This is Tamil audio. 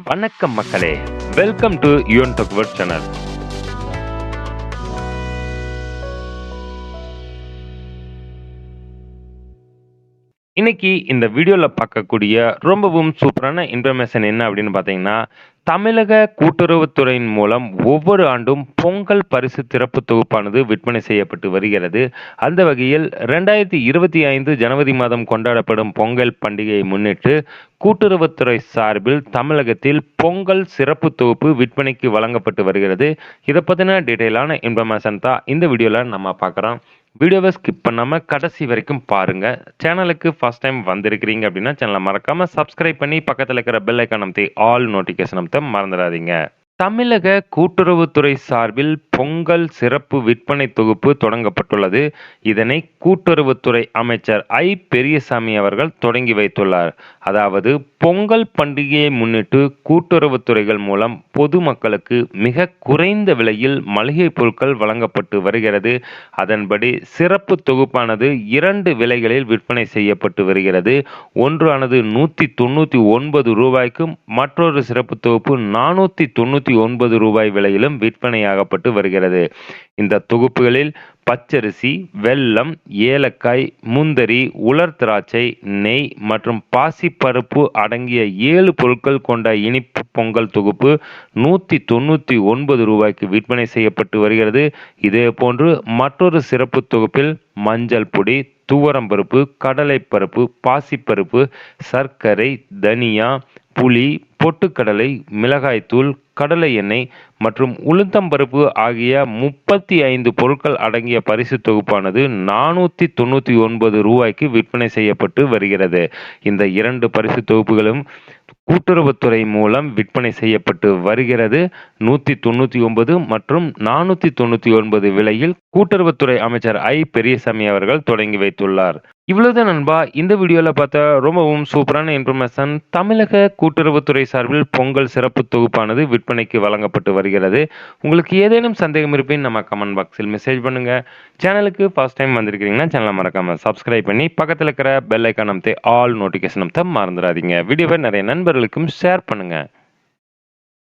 வணக்கம் மக்களே. வெல்கம் டு யுவன் டொக்வர்ட் சேனல் இன்னைக்கு இந்த வீடியோவில் பார்க்கக்கூடிய ரொம்பவும் சூப்பரான இன்ஃபர்மேஷன் என்ன அப்படின்னு பார்த்தீங்கன்னா தமிழக கூட்டுறவுத்துறையின் மூலம் ஒவ்வொரு ஆண்டும் பொங்கல் பரிசு திறப்பு தொகுப்பானது விற்பனை செய்யப்பட்டு வருகிறது. அந்த வகையில் ரெண்டாயிரத்தி இருபத்தி ஐந்து ஜனவரி மாதம் கொண்டாடப்படும் பொங்கல் பண்டிகையை முன்னிட்டு கூட்டுறவுத்துறை சார்பில் தமிழகத்தில் பொங்கல் சிறப்பு தொகுப்பு விற்பனைக்கு வழங்கப்பட்டு வருகிறது. இதை பற்றின டீட்டெயிலான இன்ஃபர்மேஷன் தான் இந்த வீடியோவில் நம்ம பார்க்குறோம். வீடியோவை ஸ்கிப் பண்ணாமல் கடைசி வரைக்கும் பாருங்கள் சேனலுக்கு ஃபஸ்ட் டைம் வந்திருக்கிறீங்க அப்படின்னா சேனலை மறக்காமல் சப்ஸ்கிரைப் பண்ணி பக்கத்தில் இருக்கிற பெல் ஐக்கான் அமைத்து ஆல் நோட்டிஃபிகேஷன் அமைத்த மறந்துடாதீங்க. தமிழக கூட்டுறவுத்துறை சார்பில் பொங்கல் சிறப்பு விற்பனை தொகுப்பு தொடங்கப்பட்டுள்ளது. இதனை கூட்டுறவுத்துறை அமைச்சர் ஐ. பெரியசாமி அவர்கள் தொடங்கி வைத்துள்ளார். அதாவது பொங்கல் பண்டிகையை முன்னிட்டு கூட்டுறவுத்துறைகள் மூலம் பொதுமக்களுக்கு மிக குறைந்த விலையில் மளிகை பொருட்கள் வழங்கப்பட்டு வருகிறது. அதன்படி சிறப்பு தொகுப்பானது இரண்டு விலைகளில் விற்பனை செய்யப்பட்டு வருகிறது. ஒன்றானது நூற்றி தொண்ணூற்றி ஒன்பது ரூபாய்க்கும் மற்றொரு சிறப்பு தொகுப்பு நானூற்றி தொண்ணூற்றி ஒன்பது ரூபாய் விலையிலும் விற்பனையாகப்பட்டு வருகிறது. இந்த தொகுப்புகளில் பச்சரிசி வெல்லம் ஏலக்காய் முந்தரி உலர் திராட்சை நெய் மற்றும் பாசிப்பருப்பு அடங்கிய ஏழு பொருட்கள் கொண்ட இனிப்பு பொங்கல் தொகுப்பு நூற்றி தொண்ணூற்றி ஒன்பது ரூபாய்க்கு விற்பனை செய்யப்பட்டு வருகிறது. இதே போன்று மற்றொரு சிறப்பு தொகுப்பில் மஞ்சள் பொடி துவரம்பருப்பு கடலைப்பருப்பு பாசிப்பருப்பு சர்க்கரை தனியா புளி பொட்டுக்கடலை மிளகாய்த்தூள் கடலை எண்ணெய் மற்றும் உளுத்தம்பருப்பு ஆகிய முப்பத்தி ஐந்து பொருட்கள் அடங்கிய பரிசு தொகுப்பானது நானூற்றி தொண்ணூற்றி ஒன்பது ரூபாய்க்கு விற்பனை செய்யப்பட்டு வருகிறது. இந்த இரண்டு பரிசு தொகுப்புகளும் கூட்டுறவுத்துறை மூலம் விற்பனை செய்யப்பட்டு வருகிறது. நூற்றி தொண்ணூற்றி ஒன்பது மற்றும் நானூற்றி தொண்ணூற்றி ஒன்பது விலையில் கூட்டுறவுத்துறை அமைச்சர் ஐ பெரியசாமி அவர்கள் தொடங்கி வைத்துள்ளார். இவ்வளவுதான் நண்பா. இந்த வீடியோவில் பார்த்த ரொம்பவும் சூப்பரான இன்ஃபர்மேஷன் தமிழக கூட்டுறவுத்துறை சார்பில் பொங்கல் சிறப்பு தொகுப்பானது விற்பனைக்கு வழங்கப்பட்டு வருகிறது. உங்களுக்கு ஏதேனும் சந்தேகம் இருப்பின் நம்ம கமெண்ட் பாக்ஸில் மெசேஜ் பண்ணுங்க. சேனலுக்கு ஃபர்ஸ்ட் டைம் வந்திருக்கிறீங்கன்னா சேனலை மறக்காம சப்ஸ்கிரைப் பண்ணி பக்கத்தில் இருக்கிற பெல் ஐக்கான் அமைத்து ஆல் நோட்டிஃபிகேஷன் அமைத்த மறந்துடாதீங்க. வீடியோவை நிறைய நண்பர்களுக்கும் ஷேர் பண்ணுங்கள்